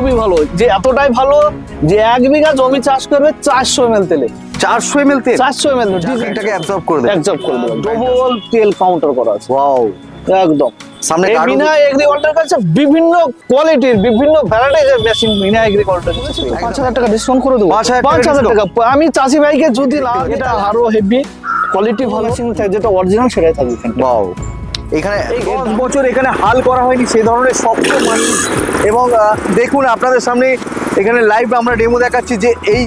খুবই ভালো। যে এতটাই ভালো যে এক বিঘা জমি চাষ করবে চারশো এম তেলে। চারশো এম এল তেল? চারশো এম এল এটাকে অ্যাবজর্ব করে দেবে। একজব করে দেবে। ডবল তেল কাউন্টার করা আছে। ওয়াও একদম। সামনে বিনা এগ্রিকালচার কাছে বিভিন্ন কোয়ালিটির বিভিন্ন ভ্যারাইটিজের মেশিন বিনা এগ্রিকালচার পাঁচ হাজার টাকা ডিসকাউন্ট করে দেবো। পাঁচ হাজার টাকা টাকা। আমি চাষি ভাইকে যদি না এটা আরও হেভি কোয়ালিটি ভালো যেটা অরিজিনাল সেটাই থাকবে। ওয়াও এখানে দশ বছর এখানে হাল করা হয়নি সেই ধরনের শক্ত মাটি এবং দেখুন আপনাদের সামনে এখানে লাইভ আমরা ডেমো দেখাচ্ছি যে এই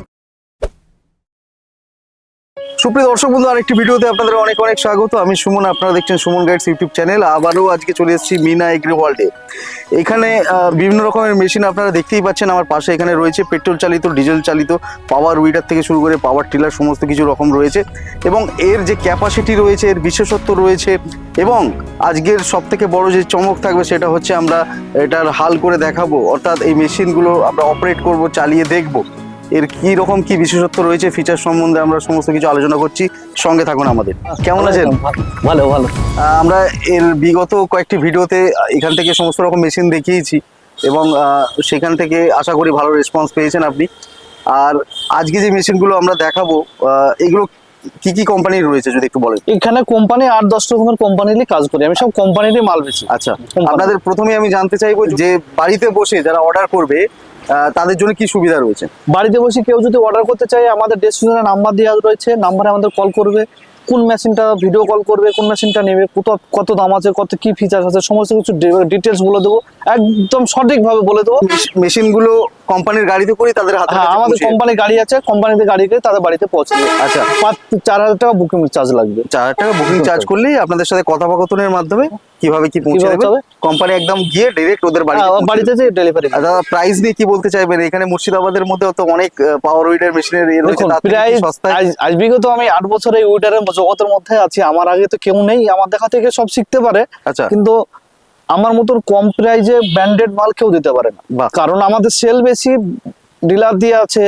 সুপ্রিয় দর্শক বন্ধু, আরেকটি ভিডিওতে আপনাদের অনেক অনেক স্বাগত। আমি সুমন, আপনারা দেখছেন সুমন গাইডস ইউটিউব চ্যানেল। আবারও আজকে চলে এসেছি মিনা এগ্রি ওয়ার্ল্ডে এখানে বিভিন্ন রকমের মেশিন আপনারা দেখতেই পাচ্ছেন। আমার পাশে এখানে রয়েছে পেট্রোল চালিত, ডিজেল চালিত, পাওয়ার উইডার থেকে শুরু করে পাওয়ার টিলার, সমস্ত কিছু রকম রয়েছে। এবং এর যে ক্যাপাসিটি রয়েছে, এর বিশেষত্ব রয়েছে, এবং আজকের সব থেকে বড় যে চমক থাকবে, সেটা হচ্ছে আমরা এটার হাল করে দেখাবো। অর্থাৎ এই মেশিনগুলো আমরা অপারেট করব, চালিয়ে দেখব। এর কি রকম কি বিশেষত্ব রয়েছে ফিচার সম্বন্ধে আমরা সমস্ত কিছু আলোচনা করছি। সঙ্গে থাকুন আমাদের। কেমন আছেন? ভালো ভালো আমরা এর বিগত কয়েকটি ভিডিওতে এখান থেকে সমস্ত রকম মেশিন দেখিয়েছি এবং সেখান থেকে আশা করি ভালো রেসপন্স পেয়েছেন আপনি। আর আজকে যে মেশিনগুলো আমরা দেখাবো এগুলো কি কি কোম্পানির রয়েছে যদি একটু বলেন? এখানে কোম্পানি আট দশ রকমের কোম্পানিরই কাজ করি। আমি সব কোম্পানিরই মাল বেচি। আচ্ছা আপনাদের প্রথমে আমি জানতে চাইব যে বাড়িতে বসে যারা অর্ডার করবে তাদের জন্য কি সুবিধা রয়েছে? বাড়িতে বসে কেউ যদি অর্ডার করতে চায় আমাদের ডেসক্রিপশনে নাম্বার দেওয়া রয়েছে নাম্বারে আমাদের কল করবে কোন মেশিনটা ভিডিও কল করবে কোন মেশিনটা নেবে কত কত দাম আছে কত কি ফিচার আছে সমস্ত কিছু ডিটেলস বলে দেবো একদম সঠিকভাবে বলে দেবো। মেশিনগুলো কোম্পানির গাড়িতে করে তাদের হাতে হ্যাঁ আমাদের কোম্পানির গাড়ি আছে কোম্পানিতে গাড়ি করে তাদের বাড়িতে পৌঁছে দেবে। আচ্ছা। পাঁচ চার হাজার টাকা বুকিং চার্জ লাগবে। চার হাজার টাকা বুকিং চার্জ করলেই আপনাদের সাথে কথোপকথনের মাধ্যমে কীভাবে কি পৌঁছে দেবে? কোম্পানি একদম গিয়ে ডিরেক্ট ওদের বাড়িতে হ্যাঁ, বাড়িতে যে ডেলিভারি দাদা প্রাইস নিয়ে কি বলতে চাইবেন? এখানে মুর্শিদাবাদের মধ্যে তো অনেক পাওয়ার উইডার মেশিনের ইয়ে রয়েছে প্রায় আজ বিগত আমি আট বছর এই উইটারের জগতের মধ্যে আছি। আমার আগে তো কেউ নেই আমার দেখা থেকে সব শিখতে পারে। আচ্ছা। কিন্তু আমার মতন কম প্রাইজে ব্র্যান্ডেড মাল কেউ দিতে পারে না। কারণ আমাদের সেল বেশি ডিলার দিয়ে আছে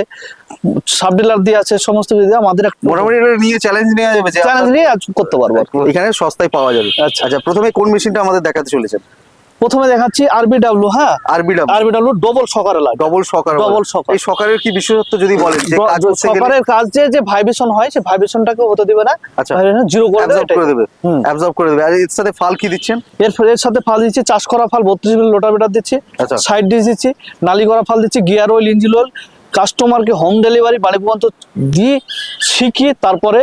সাব ডিলার দিয়ে আছে সমস্ত কিছু দিয়ে আমাদের একটা মোটামুটি এটা নিয়ে চ্যালেঞ্জ নেওয়া যাবে চ্যালেঞ্জ নিয়ে করতে পারব। এখানে সস্তায় পাওয়া যাবে আচ্ছা। আচ্ছা প্রথমে কোন মেশিনটা আমাদের দেখাতে চলেছেন প্রথমে দেখাচ্ছি আরবিডাব্লিউ হ্যাঁ? আরবি আরবিডাব্লিউ ডবল সকারে লাগে ডবল সকার ডবল সকার এই সকারের কি বিশেষত্ব যদি বলেন যে কাজ হচ্ছে সকারের কাজ যে যে ভাইব্রেশন হয় সেই ভাইব্রেশনটাকে হতে দিবে না। আচ্ছা। জিরো করে দেবে করে দেবে। অ্যাবজর্ব করে দেবে। আর এর সাথে ফাল কি দিচ্ছেন? এর এর সাথে ফাল দিচ্ছে চাষ করা ফাল বত্রিশ মিলি লোটা বেটার দিচ্ছি। আচ্ছা। সাইড ডিস দিচ্ছি নালি করা ফাল দিচ্ছি গিয়ার অয়েল ইঞ্জিন অয়েল কাস্টমারকে হোম ডেলিভারি বাড়ি পর্যন্ত দিয়ে শিখিয়ে তারপরে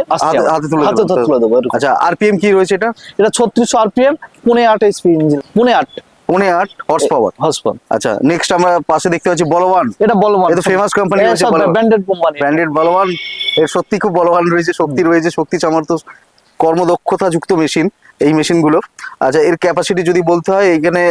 হাতে- তুলে দেবো। আচ্ছা আরপিএম কি রয়েছে এটা? এটা ছত্রিশশো আরপিএম পুনে আট এইচপি ইঞ্জিন পুনে আট। পনে আট হর্স পাওয়ার হসপাল আচ্ছা নেক্সট আমরা পাশে দেখতে পাচ্ছি বলওয়ান এটা বলবান। এ তো famous company রয়েছে বলবান। ব্র্যান্ডেড কোম্পানি ব্র্যান্ডেড বলওয়ান এর সত্যি খুব বলওয়ান রয়েছে শক্তি রয়েছে শক্তি কর্মদক্ষতা যুক্ত মেশিন এই মেশিন মেশিনগুলো আচ্ছা এর ক্যাপাসিটি যদি বলতে হয় এখানে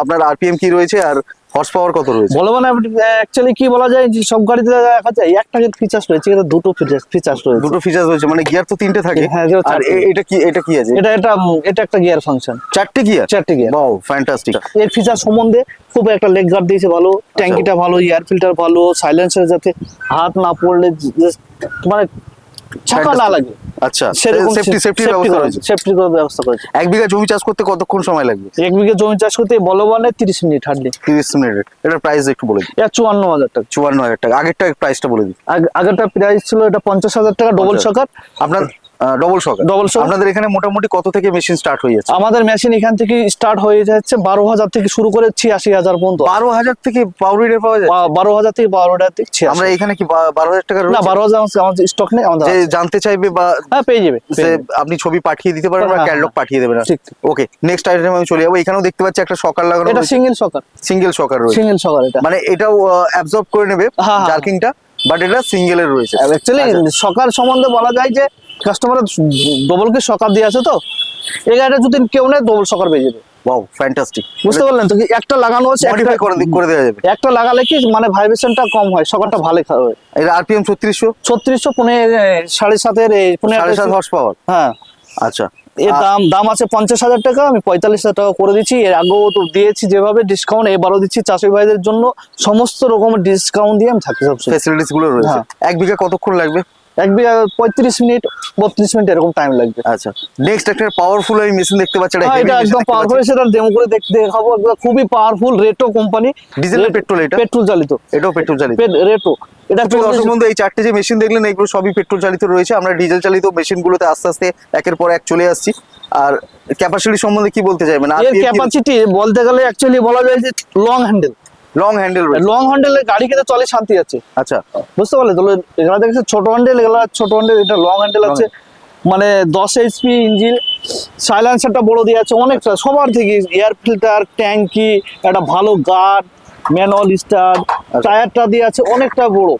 আপনার আরপিএম কি রয়েছে আর হর্স পাওয়ার কত রয়েছে? বলবান অ্যাকচুয়ালি কি বলা যায় যে সব গাড়িতে দেখা যায় একটা ফিচার্স রয়েছে এটা দুটো ফিচার্স রয়েছে। দুটো ফিচার্স রয়েছে মানে গিয়ার তো তিনটে থাকে। হ্যাঁ, আর এটা কি এটা কি আছে? এটা এটা এটা একটা গিয়ার ফাংশন চারটে গিয়ার চারটে গিয়ার বাও ফ্যান্টাস্টিক এর ফিচার সম্বন্ধে খুব একটা লেগ গার্ড দিয়েছে ভালো ট্যাঙ্কিটা ভালো এয়ার ফিল্টার ভালো সাইলেন্সার যাতে হাত না পড়লে মানে চাকা না লাগে আচ্ছা সেরকম সেফটি সেফটির ব্যবস্থা রয়েছে। সেফটি ব্যবস্থা করেছে এক বিঘা জমি চাষ করতে কতক্ষণ সময় লাগবে? এক বিঘা জমি চাষ করতে বলবানে তিরিশ মিনিট হাঁটলি তিরিশ মিনিট। এটা প্রাইস একটু বলে দিন। এটা চুয়ান্ন হাজার টাকা। চুয়ান্ন হাজার টাকা। আগেরটা প্রাইসটা বলে দিই আগেরটা প্রাইস ছিল এটা পঞ্চাশ হাজার টাকা ডবল পঞ্চাশ। আপনার ডবল শক Double shock। আপনাদের এখানে মোটামুটি কত থেকে মেশিন স্টার্ট হয়ে যাচ্ছে আমাদের মেশিন এখান থেকে স্টার্ট হয়ে যাচ্ছে বারো হাজার থেকে শুরু করে ছিয়াশি হাজার পর্যন্ত। বারো হাজার থেকে উইডার পাওয়া যায় বারো হাজার থেকে বারো হাজার থেকে আমরা এখানে কি বারো হাজার টাকা না বারো হাজার আমাদের স্টক নেই আমাদের জানতে চাইবে বা হ্যাঁ পেয়ে যাবে আপনি ছবি পাঠিয়ে দিতে পারেন বা হ্যাঁ, ক্যাটলগ হ্যাঁ। পাঠিয়ে দেবেন। ওকে নেক্সট আইটেম আমি চলে যাব। এখানেও দেখতে পাচ্ছি একটা সকার লাগানো এটা সিঙ্গেল সকার সিঙ্গেল সকার রয়েছে। সিঙ্গেল সকার এটা। মানে এটাও অ্যাবজর্ব করে নেবে হ্যাঁ, হ্যাঁ। জার্কিংটা বাট এটা সিঙ্গেলের রয়েছে। অ্যাকচুয়ালি আচ্ছা। সকার সম্বন্ধে বলা যায় যে কাস্টমার ডবলকে সকার দিয়ে আছে তো এই গাড়িটা যদি কেউ নেয় ডবল সকার পেয়ে যাবে। ওয়াও ফ্যান্টাস্টিক বুঝতে পারলেন তো কি? একটা লাগানো আছে মডিফাই করে করে দেওয়া যাবে। একটা লাগালে কি মানে ভাইব্রেশনটা কম হয় সকারটা ভালো খাবে আরপিএম পুনে হর্স পাওয়ার হ্যাঁ। আচ্ছা। এর দাম দাম আছে পঞ্চাশ হাজার টাকা আমি পঁয়তাল্লিশ হাজার টাকা করে দিচ্ছি। এর আগেও তো দিয়েছি যেভাবে ডিসকাউন্ট এবারও দিচ্ছি চাষি ভাইদের জন্য। সমস্ত রকমের ডিসকাউন্ট দিয়ে আমি থাকি সব ফেসিলিটিসগুলো রয়েছে। হ্যাঁ। এক বিঘা কতক্ষণ লাগবে? এক বিঘা পঁয়ত্রিশ মিনিট বত্রিশ মিনিট এরকম টাইম লাগবে। আচ্ছা নেক্সট একটা পাওয়ারফুল আমি মেশিন দেখতে পাচ্ছি এটা হ্যাঁ, একদম পাওয়ারফুল সেটা ডেমো করে দেখতে দেখাবো একদম। খুবই পাওয়ারফুল রেটো কোম্পানি ডিজেল পেট্রোল এটা? পেট্রোল চালিত এটাও পেট্রোল চালিত রেটো এটা দর্শক বন্ধু এই চারটে যে মেশিন দেখলেন এগুলো সবই পেট্রোল চালিত রয়েছে। আমরা ডিজেল চালিত মেশিনগুলোতে আস্তে আস্তে একের পর এক চলে আসছি। আর ক্যাপাসিটি সম্বন্ধে কি বলতে চাইবেন? এর ক্যাপাসিটি বলতে গেলে অ্যাকচুয়ালি বলা যায় যে long handle long handle long হ্যান্ডেলের গাড়ি খেতে চলে শান্তি আছে। আচ্ছা। বুঝতে পারলে? তো এগুলা দেখেছে ছোট হ্যান্ডেল এগুলা ছোট হ্যান্ডেল এটা লং হ্যান্ডেল আছে। মানে দশ এইচপি ইঞ্জিন সাইলেন্সারটা বড় দিয়ে আছে অনেকটা সবার থেকে এয়ার ফিল্টার ট্যাঙ্কি একটা ভালো গার্ড ম্যানুয়াল স্টার টায়ারটা দিয়ে আছে অনেকটা বড়।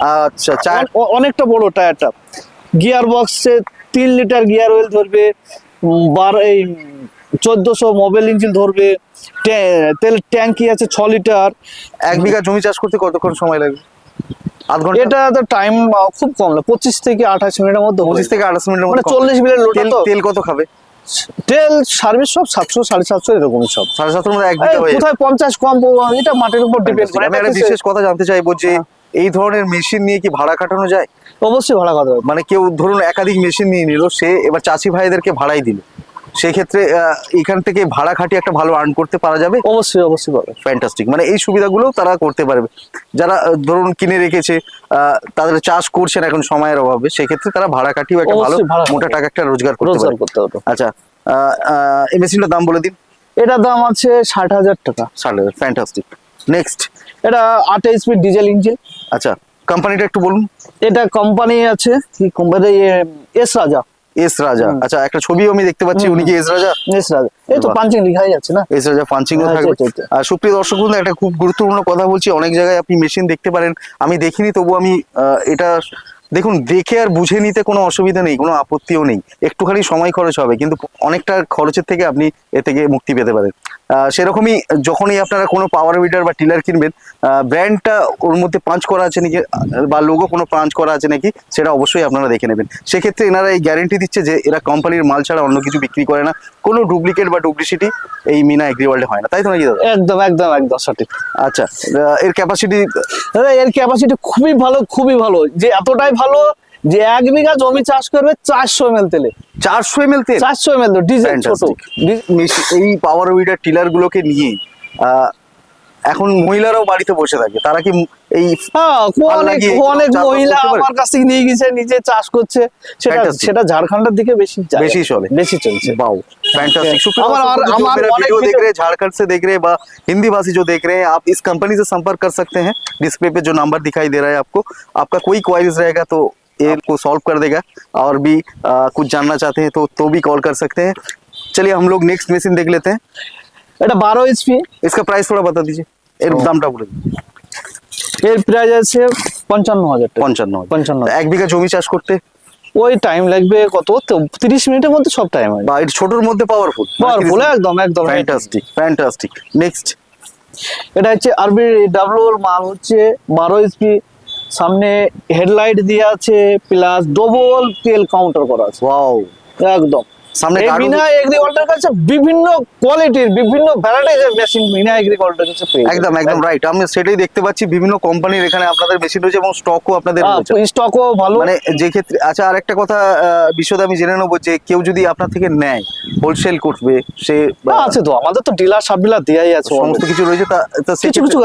আচ্ছা অ- অনেকটা বড় টায়ারটা। গিয়ার বক্সে তিন লিটার গিয়ার অয়েল ধরবে বার এই চোদ্দশো মোবাইল ইঞ্জিন ধরবে তেল ট্যাঙ্কি আছে ছ লিটার। এক বিঘা জমি চাষ করতে কতক্ষণ সময় লাগবে? আধ ঘণ্টা? এটা তো টাইম খুব কম না পঁচিশ থেকে আঠাশ মিনিটের মধ্যে পঁচিশ থেকে আঠাশ মিনিটের মানে মধ্যে চল্লিশ মিনিট তেল কত খাবে? তেল সার্ভিস সব সাতশো সাড়ে সাতশো এরকমই সব। সাড়ে মধ্যে এক। কোথায় পঞ্চাশ কম এটা মাটির উপর ডিপেন্ড করে। আমি একটা বিশেষ কথা জানতে চাইব যে হ্যাঁ। এই ধরনের মেশিন নিয়ে কি ভাড়া কাটানো যায়? অবশ্যই ভাড়া হবে। মানে কেউ ধরুন একাধিক মেশিন নিয়ে নিল সে এবার চাষি ভাইদেরকে ভাড়াই দিল। সেক্ষেত্রে আহ, এখান থেকে ভাড়া খাটিয়ে একটা ভালো আর্ন করতে পারা যাবে? অবশ্যই অবশ্যই পাবে। ফ্যান্টাস্টিক মানে এই সুবিধাগুলো তারা করতে পারবে। যারা ধরুন কিনে রেখেছে তাদের চাষ করছেন এখন সময়ের অভাবে সেক্ষেত্রে তারা ভাড়া কাটিয়ে একটা ভালো মোটা টাকা একটা রোজগার করতে রোজগার করতে হবে। আচ্ছা এই মেশিনটার দাম বলে দিন। এটার দাম আছে ষাট হাজার টাকা। ষাট হাজার ফ্যান্টাস্টিক নেক্সট এটা আট এইচপি ডিজেল ইঞ্জিন। আচ্ছা কোম্পানিটা একটু বলুন। এটা কোম্পানি আছে কি কোম্পানি এস রাজা। এস রাজা। আচ্ছা একটা ছবিও আমি দেখতে পাচ্ছি উনি কি এস রাজা? এস রাজা। এই তো পাঞ্চিং লেখাই যাচ্ছে না? এস রাজা পাঞ্চিং ও থাকবে। ঠিক, ঠিক। আর সুপ্রিয় দর্শক বন্ধু একটা খুব গুরুত্বপূর্ণ কথা বলছি অনেক জায়গায় আপনি মেশিন দেখতে পারেন। আমি দেখিনি তবু আমি আহ, এটা দেখুন দেখে আর বুঝে নিতে কোনো অসুবিধা নেই কোনো আপত্তিও নেই। একটুখানি সময় খরচ হবে কিন্তু অনেকটা খরচের থেকে আপনি এ থেকে মুক্তি পেতে পারেন। সেরকমই যখনই আপনারা কোনো পাওয়ার উইডার বা টিলার কিনবেন ব্র্যান্ডটা ওর মধ্যে পাঞ্চ করা আছে নাকি বা লোগো কোনো পাঞ্চ করা আছে নাকি সেটা অবশ্যই আপনারা দেখে নেবেন। সেক্ষেত্রে এনারা এই গ্যারেন্টি দিচ্ছে যে এরা কোম্পানির মাল ছাড়া অন্য কিছু বিক্রি করে না। কোনো ডুপ্লিকেট বা ডুপ্লিসিটি এই মিনা এগ্রি ওয়ার্ল্ডে হয় না। তাই তো নাকি দাদা? একদম একদম একদম সঠিক। আচ্ছা এর ক্যাপাসিটি দাদা এর ক্যাপাসিটি খুবই ভালো খুবই ভালো। যে এতটাই ভালো যে এক বিঘা জমি চাষ করবে চারশো এম এল তেলে চারশো এম এল তেল চারশো এম এল ডিজেল ছোট Fantastic. মেশি- এই পাওয়ার উইডার টিলার গুলোকে নিয়ে আহ, এখন মহিলারাও বাড়িতে বসে থাকে তারা কি এই হ্যাঁ ভাল অনেক লাগিয়ে অনেক চাষবাস মহিলা করতে পারে? আমার কাছ থেকে নিয়ে গেছে নিজে চাষ করছে সেটা Fantastic. সেটা ঝাড়খণ্ডের দিকে বেশি যায়। বেশি চলে। বেশি চলছে वाओ फैंटास्टिक शुक्रिया हमारा- दोस्तों, जो हमारा मेरा अनेक वीडियो देख video- रहे हैं झारखंड से देख रहे हैं बा हिंदी भाषी जो देख रहे हैं आप इस कंपनी से संपर्क कर सकते हैं डिस्प्ले पे जो नंबर दिखाई दे रहा है आपको आपका कोई क्वारीज रहेगा तो ये को सॉल्व कर देगा और भी आ, कुछ जानना चाहते हैं तो तो भी कॉल कर सकते हैं चलिए हम लोग नेक्स्ट मशीन देख लेते हैं এটা বারো এইচপি इसका प्राइस थोड़ा बता दीजिए এর ও। দামটা বলে দিন এর প্রাইস আছে পঞ্চান্ন হাজার টাকা পঞ্চান্ন হাজার। পঞ্চান্ন তা এক বিঘা জমি চাষ করতে ওই টাইম লাগবে কত তো তিরিশ মিনিটের মধ্যে সব টাইম হয় বা এর ছোটর মধ্যে পাওয়ারফুল পাওয়ারফুল একদম একদম ফ্যান্টাস্টিক ফ্যান্টাস্টিক নেক্সট এটা হচ্ছে আরবি ডাব্লুর মাল হচ্ছে বারো এইচপি সামনে হেডলাইট দিয়ে আছে প্লাস ডবল তেল কাউন্টার করা আছে। ওয়াও একদম। সামনে বিনা এগ্রিকালচার কাছে বিভিন্ন কোয়ালিটির বিভিন্ন ভ্যারাইটির মেশিন বিনা এগ্রিকালচার কাছে পেয়ে একদম একদম রাইট আমি সেটাই দেখতে পাচ্ছি বিভিন্ন কোম্পানির এখানে আপনাদের মেশিন রয়েছে এবং স্টকও আপনাদের রয়েছে। স্টকও ভালো। মানে যে ক্ষেত্রে আচ্ছা আর একটা কথা বিশদ আমি জেনে নেব যে কেউ যদি আপনার থেকে নেয় হোলসেল করবে সে আছে তো আমাদের তো ডিলার সাব ডিলার দেয়াই আছে সমস্ত কিছু রয়েছে তা কিছু কিছু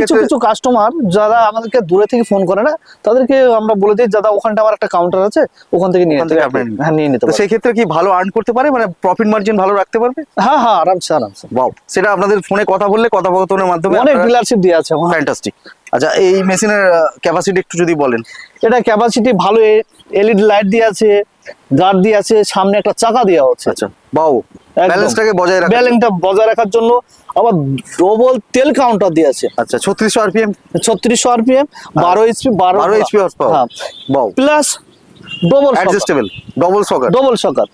কিছু কিছু কাস্টমার যারা আমাদেরকে দূরে থেকে ফোন করে না তাদেরকে আমরা বলে দিই দাদা ওখানটা আমার একটা কাউন্টার আছে ওখান থেকে নিয়ে নিতে। হ্যাঁ নিয়ে নিতে। সেই ক্ষেত্রে কি ভালো আর্ন করতে পারে মানে প্রফিট মার্জিন ভালো রাখতে পারবে? হ্যাঁ হ্যাঁ আরামসে আরামসে। বাও সেটা আপনাদের ফোনে কথা বললে কথোপকথনের মাধ্যমে অনেক ডিলারশিপ দিয়ে আছে। ফ্যান্টাস্টিক আচ্ছা এই মেশিনের ক্যাপাসিটি একটু যদি বলেন। এটা ক্যাপাসিটি ভালো এলইডি লাইট দিয়ে আছে গার্ড দিয়ে আছে সামনে একটা চাকা দেওয়া হচ্ছে আচ্ছা বাও ব্যালেন্সটাকে বজায় রাখা ব্যালেন্সটা বজায় রাখার জন্য আবার ডবল তেল কাউন্টার দিয়ে আছে। আচ্ছা ছত্রিশশো আরপিএম ছত্রিশশো আরপিএম বারো এইচপি বারো বারো এইচপি হর্স পাওয়ার হ্যাঁ বাও plus double adjustable double shocker double shocker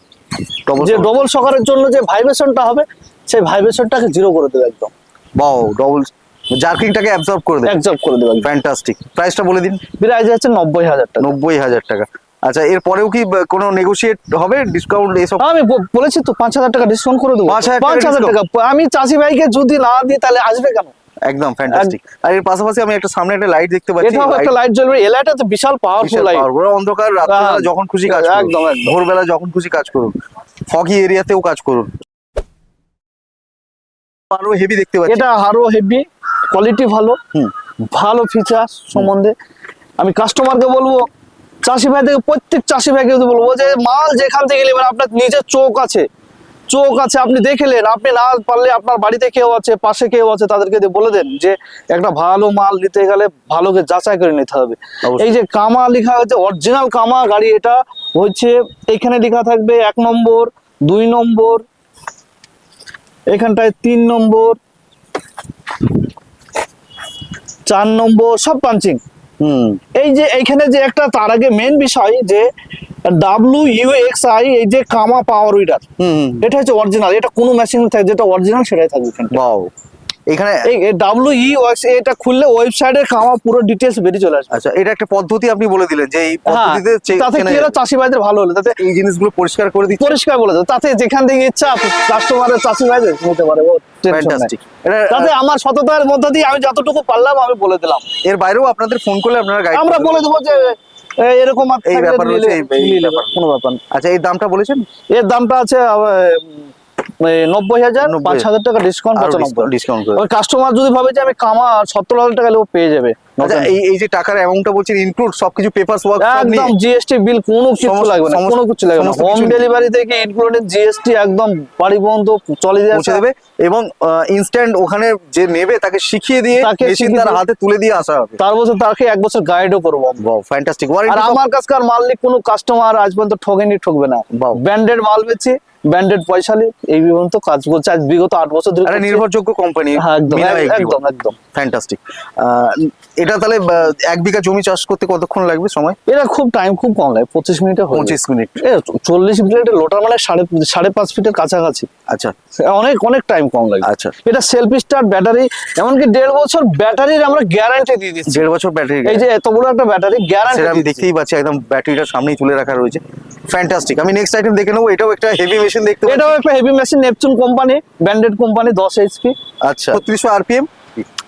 যে ডবল সকারের জন্য যে ভাইব্রেশনটা হবে সেই ভাইব্রেশনটাকে জিরো করে দেবে একদম। বাও ডবল জার্কিংটাকে অ্যাবজর্ব করে দেয় একজব করে দেবে ফ্যান্টাস্টিক প্রাইসটা বলে দিন। প্রাইস আছে নব্বই হাজার টাকা। নব্বই হাজার টাকা। আচ্ছা এরপরেও কি কোনো নেগোশিয়েট হবে? ডিসকাউন্ট এসব? আমি বলেছি তো পাঁচ হাজার টাকা ডিসকাউন্ট করে দেবো। 5,000 পাঁচ হাজার টাকা। আমি চাষি ভাইকে যদি না দিই তাহলে আসবে কেন? একদম ফ্যান্টাস্টিক আর এর পাশাপাশি আমি একটা সামনে একটা লাইট দেখতে পাচ্ছি এটাও একটা লাইট জ্বলবে। এই লাইটটা তো বিশাল পাওয়ারফুল লাইট অন্ধকার রাত্রিবেলা হ্যাঁ, যখন খুশি কাজ করুন। একদম। ভোরবেলা যখন খুশি কাজ করুন। ফগি এরিয়াতেও কাজ করুন। আরও হেভি দেখতে পাচ্ছি। এটা আরও হেভি কোয়ালিটি ভালো। ভালো ফিচার সম্বন্ধে। আমি কাস্টমারকে বলব চাষি ভাই থেকে প্রত্যেক চাষি ভাইকে বলব যে মাল যেখান থেকে নেবেন আপনার নিজের চোখ আছে। চোখ আছে আপনি দেখলেন আপনি না পারলে আপনার বাড়িতে কেউ আছে পাশে কেউ আছে তাদেরকে বলে দেন যে একটা ভালো মাল নিতে গেলে ভালোকে যাচাই করে নিতে হবে। এই যে কামা লেখা হচ্ছে অরিজিনাল কামা গাড়ি এটা হচ্ছে এখানে লেখা থাকবে এক নম্বর দুই নম্বর এখানটায় তিন নম্বর চার নম্বর সব পাঞ্চিং হুম। এই যে এইখানে যে একটা তার আগে মেন বিষয় যে ডাব্লিউ ইউ এক্স আই এই যে কামা পাওয়ার উইডার হুম এটা হচ্ছে অরিজিনাল এটা কোনো মেশিন থাকে যেটা অরিজিনাল সেটাই থাকবে বাও এখানে ডাব্লিউ ই এটা খুললে ওয়েবসাইটের কামা পুরো ডিটেলস বেরিয়ে চলে আসবে। আচ্ছা এটা একটা পদ্ধতি আপনি বলে দিলেন যে এই হ্যাঁ পদ্ধতিতে তাতে কি হলো? চাষি ভাইদের ভালো হলো। তাতে এই জিনিসগুলো পরিষ্কার করে দিচ্ছে। পরিষ্কার বলে দেবো। তাতে যেখান থেকে ইচ্ছা কাস্টমারের চাষি ভাইদের নিতে পারে ও tension নাই। ফ্যান্টাস্টিক তাতে আমার সততার মধ্যে দিয়ে আমি যতটুকু পারলাম আমি বলে দিলাম। এর বাইরেও আপনাদের ফোন করলে আপনারা গাইড আমরা বলে দেবো যে এরকম এই ব্যাপার। কোনো ব্যাপার। আচ্ছা এই দামটা বলেছেন? এর দামটা আছে নব্বই হাজার পাঁচ হাজার টাকা ডিসকাউন্ট পঁচানব্বই ডিসকাউন্ট কাস্টমার যদি ভাবে যে আমি কামা সত্তর হাজার টাকা লেও পেয়ে যাবে। আচ্ছা এই এই যে টাকার অ্যামাউন্টটা বলছেন ইনক্লুড সবকিছু পেপারস ওয়ার্ক সব নিয়ে? একদম জিএসটি বিল কোনো কিছু লাগবে না কোনো কিছু লাগবে না। হোম ডেলিভারি থেকে ইনক্লুডেড জিএসটি একদম বাড়ি পর্যন্ত চলে পৌঁছে যাচ্ছে দেবে এবং ইনস্ট্যান্ট ওখানে যে নেবে তাকে শিখিয়ে দিয়ে মেশিন তার হাতে তুলে দিয়ে আসা হবে। তার বছর তাকে এক বছর গাইডও করব। ফ্যান্টাস্টিক আর আমার কাছকার মাল নিয়ে কোনো কাস্টমার আজ পর্যন্ত ঠকেনি ঠকবে না। বাহ। ব্র্যান্ডেড মাল বেচি ব্র্যান্ডেড পয়সা নিই এই পর্যন্ত কাজ করছে। আজ বিগত আট বছর ধরে নির্ভরযোগ্য কোম্পানি হ্যাঁ, একদম একদম ফ্যান্টাস্টিক এটা তাহলে এক বিঘা জমি চাষ করতে কতক্ষণ লাগবে সময়? এটা খুব টাইম খুব কম লাগে পঁচিশ মিনিটে পঁচিশ মিনিট। চল্লিশ মিনিটের লোটার মানে সাড়ে সাড়ে পাঁচ ফিটের কাছাকাছি। আচ্ছা। অনেক অনেক টাইম কম লাগে। আচ্ছা। এটা সেলফ স্টার্ট ব্যাটারি এমনকি দেড় বছর ব্যাটারির আমরা গ্যারান্টি দিয়ে দিচ্ছি। দেড় বছর ব্যাটারি এই যে এত বড় একটা ব্যাটারি গ্যারান্টি আমি দেখতেই পাচ্ছি একদম ব্যাটারিটা সামনেই তুলে রাখা রয়েছে। ফ্যান্টাস্টিক আমি নেক্সট আইটেম দেখে নেব এটাও একটা হেভি মেশিন দেখতে এটাও একটা heavy machine Neptune company branded company দশ এইচপি আচ্ছা। ছত্রিশশো আরপিএম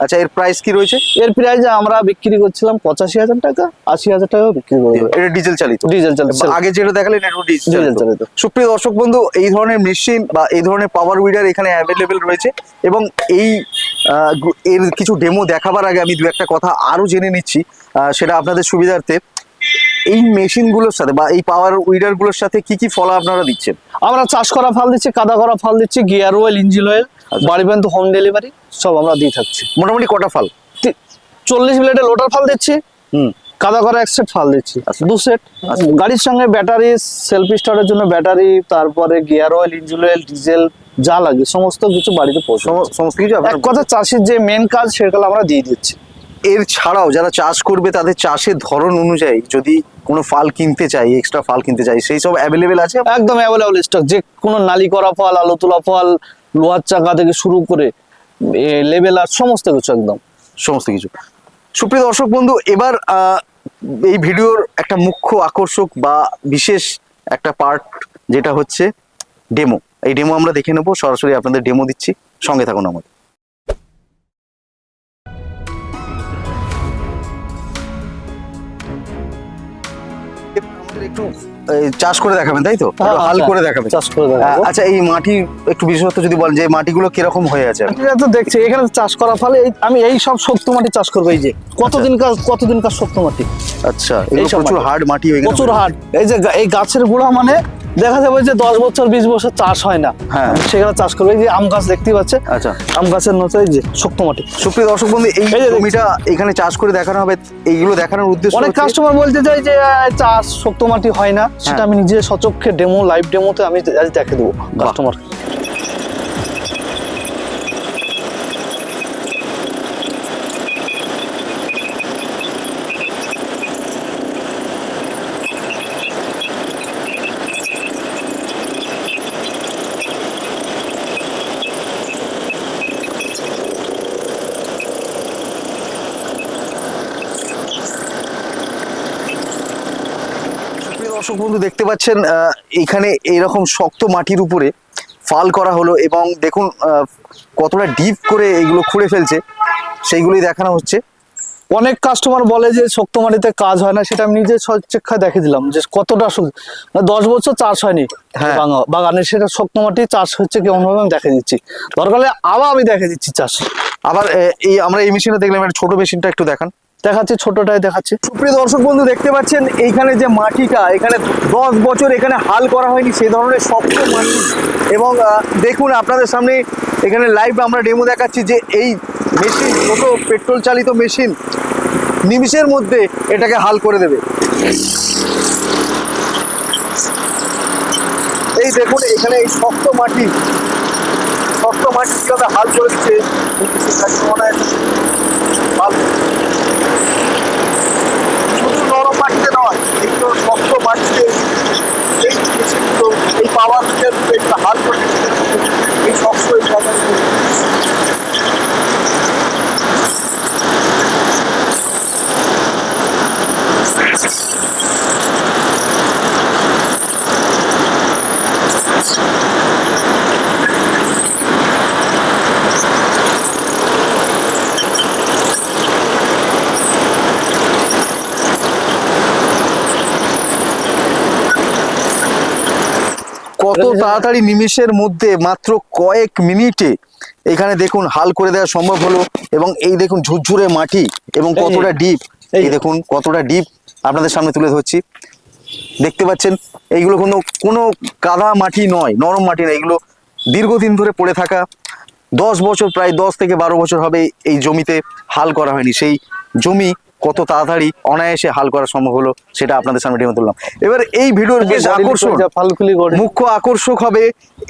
আচ্ছা এর প্রাইস কি রয়েছে? এর প্রাইস আমরা বিক্রি করছিলাম পঁচাশি হাজার টাকা আশি হাজার টাকা বিক্রি করে এটা ডিজেল চালিত। ডিজেল চালিত আগে যেটা দেখালেন এটা ডিজেল চালিত। সুপ্রিয় দর্শক বন্ধু এই ধরনের মেশিন বা এই ধরনের পাওয়ার উইডার এখানে অ্যাভেলেবেল রয়েছে এবং এই এর কিছু ডেমো দেখাবার আগে আমি দু একটা কথা আরও জেনে নিচ্ছি সেটা আপনাদের সুবিধার্থে। এই মেশিনগুলোর সাথে বা এই পাওয়ার উইডারগুলোর সাথে কি কি ফল আপনারা দিচ্ছেন? আমরা চাষ করা ফাল দিচ্ছি কাদা করা ফাল দিচ্ছি গিয়ার অয়েল ইঞ্জিন অয়েল আচ্ছা। বাড়ি পর্যন্ত হোম ডেলিভারি সব আমরা দিয়ে থাকছি। মোটামুটি কটা ফল? চল্লিশ মিনিটে লোটার ফাল দিচ্ছি হুম। কাদা করা এক সেট ফাল দিচ্ছি আচ্ছা। দু সেট গাড়ির সঙ্গে ব্যাটারি সেলফ স্টার্টের জন্য ব্যাটারি তারপরে gear oil engine oil diesel যা লাগে সমস্ত কিছু বাড়িতে সমস্ত কিছু এক কথা চাষের যে মেন কাজ সেগুলো আমরা দিয়ে দিচ্ছি। এর ছাড়াও যারা চাষ করবে তাদের চাষের ধরন অনুযায়ী যদি কোনো ফাল কিনতে চাই এক্সট্রা ফাল কিনতে চাই সেই সব অ্যাভেলেবেল আছে? একদম অ্যাভেলেবল স্টক যে কোনো নালি করা ফল আলো তোলা ফল লোহার চাকা থেকে শুরু করে লেবেলার সমস্ত কিছু একদম। সমস্ত কিছু। সুপ্রিয় দর্শক বন্ধু এবার এই ভিডিওর একটা মুখ্য আকর্ষক বা বিশেষ একটা পার্ট যেটা হচ্ছে ডেমো এই ডেমো আমরা দেখে নেব সরাসরি আপনাদের ডেমো দিচ্ছি। সঙ্গে থাকুন আমাদের। একটু চাষ করে দেখাবেন তাই তো? হাল করে দেখাবেন। চাষ করে দেখাবো। আচ্ছা এই মাটি একটু বিশেষত্ব যদি বলেন যে মাটিগুলো কীরকম হয়ে আছে? এটা তো দেখছি এখানে চাষ করার ফলে আমি এই সব শক্ত মাটি চাষ করব এই যে। কতদিন কাজ কতদিন কাজ শক্ত মাটি? আচ্ছা এই সব প্রচুর মাটি। হার্ড মাটি হয়ে গেছে। প্রচুর হার্ড। এই যে এই গাছের গোড়া মানে দেখা যাবে যে দশ বছর বিশ বছর চাষ হয় না। হ্যাঁ। সেখানে চাষ করবে যে আম গাছ দেখতেই পাচ্ছে আচ্ছা। আম গাছের নতুন যে শক্ত মাটি। সুপ্রিয় দর্শক বন্ধু এই জমিটা এখানে চাষ করে দেখানো হবে এইগুলো দেখানোর উদ্দেশ্য অনেক কাস্টমার বলতে চাই যে চাষ শক্ত মাটি হয় না। সেটা হ্যাঁ। আমি নিজে সচক্ষে ডেমো লাইভ ডেমোতে আমি আজ দেখে দেবো কাস্টমার সুপ্রিয় দর্শক বন্ধু দেখতে পাচ্ছেন এখানে এইরকম শক্ত মাটির উপরে ফাল করা হলো এবং দেখুন কতটা ডিপ করে এগুলো খুঁড়ে ফেলছে। সেইগুলোই দেখানো হচ্ছে। অনেক কাস্টমার বলে যে শক্ত মাটিতে কাজ হয় না সেটা আমি নিজে স্বচ্ছায় দেখে দিলাম যে কতটা সু- মানে দশ বছর চাষ হয়নি হ্যাঁ। বাগানে সেটা শক্ত মাটি চাষ হচ্ছে কেমন ভাবে আমি দেখে দিচ্ছি। দরকার আবার আমি দেখে দিচ্ছি চাষ। আবার এই আমরা এই মেশিনে দেখলাম একটা ছোট মেশিনটা একটু দেখান। দেখাচ্ছি, ছোটটাই দেখাচ্ছি। সুপ্রিয় দর্শক বন্ধু, দেখতে পাচ্ছেন, এইখানে যে মাটিটা, এখানে দশ বছর এখানে হাল করা হয়নি, সেই ধরনের শক্ত মাটি। এবং দেখুন, আপনাদের সামনে এখানে লাইভ আমরা ডেমো দেখাচ্ছি যে এই মেশিন ছোট পেট্রোল চালিত মেশিন নিমিষের মধ্যে এটাকে হাল করে দেবে। এই দেখুন, এখানে এই শক্ত মাটি শক্ত মাটি কীভাবে হাল করে দিচ্ছে মনে হয় হাল শুধু নরম মাটিতে নয় এগুলো শক্ত মাটিতে এই মেশিনগুলো এই পাওয়ার একটু হাল করে দিচ্ছে এই শক্ত এই জায়গাগুলো কত তাড়াতাড়ি নিমিষের মধ্যে মাত্র কয়েক মিনিটে এখানে দেখুন হাল করে দেওয়া সম্ভব হলো এবং এই দেখুন ঝুরঝুরে মাটি এবং কতটা ডিপ এই দেখুন কতটা ডিপ আপনাদের সামনে তুলে ধরছি। দেখতে পাচ্ছেন এইগুলো কোনো কোনো কাদা মাটি নয় নরম মাটি নয় এগুলো দীর্ঘদিন ধরে পড়ে থাকা। দশ বছর প্রায় দশ থেকে বারো বছর হবে এই জমিতে হাল করা হয়নি। সেই জমি কত তাড়াতাড়ি অনায়াসে হাল করা সম্ভব হলো সেটা আপনাদের সামনে ডেমো তুললাম। এবার এই ভিডিওর বেশ আকর্ষণ মুখ্য আকর্ষক হবে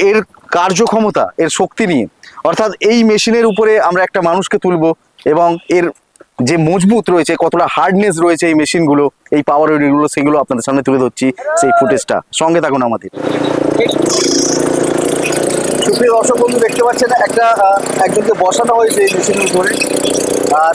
এর কার্যক্ষমতা এর শক্তি নিয়ে। অর্থাৎ এই মেশিনের উপরে আমরা একটা মানুষকে তুলবো এবং এর যে মজবুত রয়েছে কতটা হার্ডনেস রয়েছে এই মেশিনগুলো এই পাওয়ারগুলো সেগুলো আপনাদের সামনে তুলে ধরছি সেই ফুটেজটা সঙ্গে থাকুন আমাদের। সুপ্রিয় দর্শক বন্ধু দেখতে পাচ্ছেন একটা একজনকে বসানো হয়েছে এই মেশিনের উপরে। আর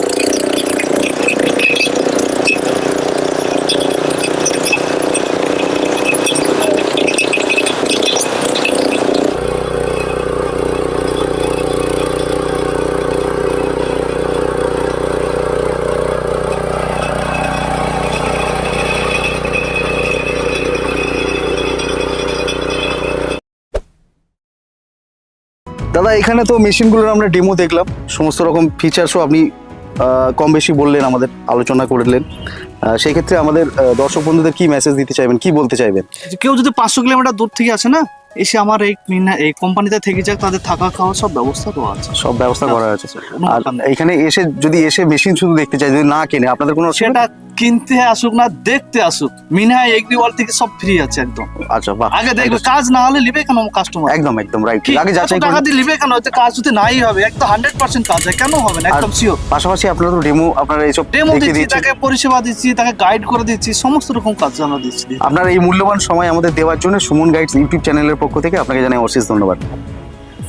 দাদা এখানে তো মেশিনগুলোর আমরা ডেমো দেখলাম। সমস্ত রকম ফিচার্সও আপনি কম বেশি বললেন আমাদের আলোচনা করলেন। সেই ক্ষেত্রে আমাদের দর্শক বন্ধুদের কি মেসেজ দিতে চাইবেন কি বলতে চাইবেন? কেউ যদি পাঁচশো কিলোমিটার দূর থেকে আসে না এসে আমার এই এই কোম্পানিতে থেকে যাক তাদের থাকা খাওয়া সব ব্যবস্থা তো আছে। সব ব্যবস্থা করা আছে। আর এখানে এসে যদি এসে মেশিন শুধু দেখতে চাই যদি না কেনে আপনাদের কোনো? সেটা কিনতে আসুক না দেখতে আসুক। মিনা এগ্রি ওয়ার্ল্ড থেকে সব ফ্রি আছে একদম। আচ্ছা বাহ আগে দেখবে কাজ না হলে লিবে কেন কাস্টমার একদম একদম রাইট আগে যাচাই টাকা দিয়ে লিবে কেন? কাজ যদি নাই হবে একদম হান্ড্রেড পার্সেন্ট কাজ হয় কেন হবে না? একদম শিওর পাশাপাশি আপনারা তো ডেমো আপনারা এইসব ডেমো দিচ্ছি তাকে পরিষেবা দিচ্ছি তাকে গাইড করে দিচ্ছি সমস্ত রকম কাজ আমরা দিচ্ছি। আপনার এই মূল্যবান সময় আমাদের দেওয়ার জন্য সুমন গাইডস ইউটিউব চ্যানেলের পক্ষ থেকে আপনাকে জানাই অশেষ ধন্যবাদ।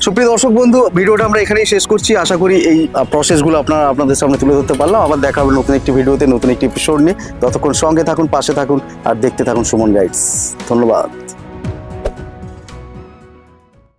সুপ্রিয় দর্শক বন্ধু, ভিডিওটা আমরা এখানেই শেষ করছি। আশা করি এই প্রসেসগুলো আপনারা আপনাদের সামনে তুলে ধরতে পারলাম। আবার দেখা হবে নতুন একটি ভিডিওতে, নতুন একটি এপিসোড নিয়ে। ততক্ষণ সঙ্গে থাকুন, পাশে থাকুন, আর দেখতে থাকুন সুমন গাইডস ধন্যবাদ।